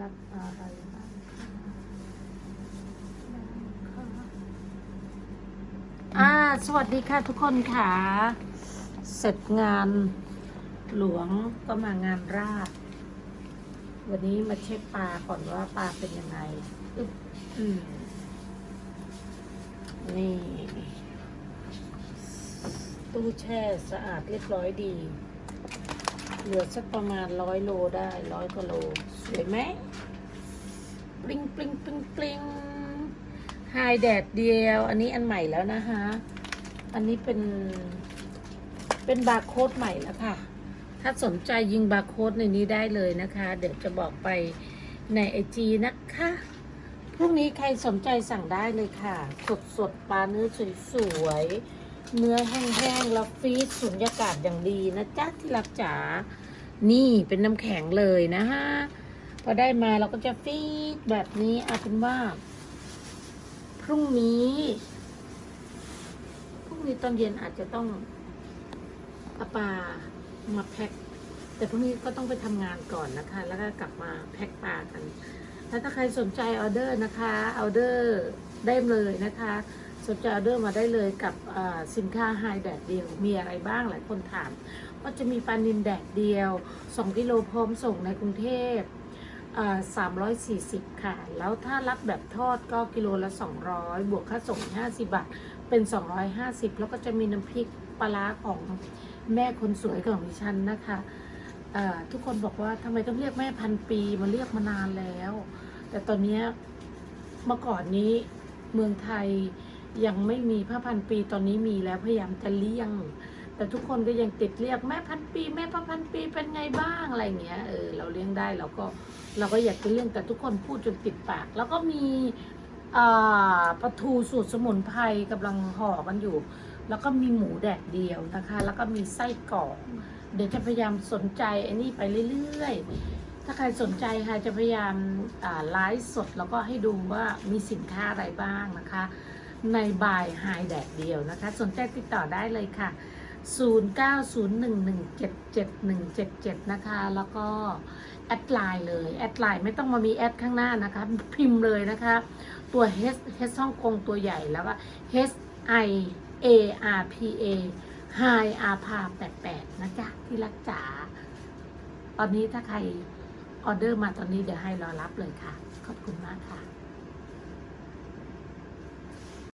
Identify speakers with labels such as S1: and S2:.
S1: รับอะไรบ้างอ่า สวัสดีค่ะทุกคนค่ะ เสร็จงานหลวงก็มางานราช วันนี้มาเช็คปลาก่อนว่าปลาเป็นยังไงอึ๊บอืมนี่ตู้แช่สะอาดเรียบร้อยดี เหลือสักประมาณร้อยโลได้ร้อยกว่าโล สวยไหมปลิงปลิงปลิงปลิงไฮแดดเดียว อันนี้อันใหม่แล้วนะคะ อันนี้เป็น เป็นบาร์โค้ดใหม่แล้วค่ะ ถ้าสนใจยิงบาร์โค้ดในนี้ได้เลยนะคะ เดี๋ยวจะบอกไปในไอจีนะคะ พรุ่งนี้ใครสนใจสั่งได้เลยค่ะ สดสดปลาเนื้อสวยๆ เนื้อแห้งๆแล้วฟรีซสุญญากาศอย่างดีนะจ๊ะที่รักจ๋านี่เป็นน้ำแข็งเลยนะฮะพอได้มาเราก็จะฟรีดแบบนี้เอาเป็นว่า พรุ่งนี้พรุ่งนี้ตอนเย็นอาจจะต้องเอาปลามาแพ็คแต่พรุ่งนี้ก็ต้องไปทำงานก่อนนะคะ แล้วก็กลับมาแพ็คปลากัน ถ้าใครสนใจออเดอร์นะคะออเดอร์ได้เลยนะคะ สนใจออเดอร์มาได้เลยกับสินค้าไฮแดดเดียว มีอะไรบ้างหลายคนถามว่าจะมีปลานินแดดเดียว 2 กิโลพร้อมส่งในกรุงเทพ340 ค่ะ แล้วถ้ารับแบบทอดก็กิโลละ 200 บวกค่าส่ง 50 บาท เป็น 250 แล้วก็จะมีน้ำพริกปลาร้าของแม่คนสวยของดิฉันนะคะทุกคนบอกว่าทำไมต้องเรียกแม่พันปีมาเรียกมานานแล้ว แต่ตอนนี้เมื่อก่อนนี้เมืองไทย ยังไม่มีพระพันปีตอนนี้มีแล้วพยายามจะเลี่ยง แต่ทุกคนก็ยังติดเรียกแม่พันปี แม่พระพันปีเป็นไงบ้างอะไรเงี้ยเออเราเลี้ยงได้เราก็เราก็อยากจะเลี่ยงแต่ทุกคนพูดจนติดปาก แล้วก็มีปลาทูสูตรสมุนไพรกำลังห่อกันอยู่ แล้วก็มีหมูแดดเดียวนะคะ แล้วก็มีไส้กรอกเดี๋ยวจะพยายามสนใจไอ้นี่ไปเรื่อยๆ ถ้าใครสนใจค่ะจะพยายามไลฟ์สดแล้วก็ให้ดูว่ามีสินค้าอะไรบ้างนะคะ ในบายไฮแดดเดียวนะคะ สนใจติดต่อได้เลยค่ะ 0901177177 นะคะ แล้วก็ แอดไลน์เลย แอดไลน์ไม่ต้องมามีแอดข้างหน้านะคะ พิมพ์เลยนะคะ ตัว H H ฮ่องกงตัวใหญ่แล้วก็ H I A R P A ไฮอาภาแปดแปดนะจ๊ะที่รักจ๋าตอนนี้ถ้าใครออเดอร์มาตอนนี้เดี๋ยวให้รอรับเลยค่ะ ขอบคุณมากค่ะ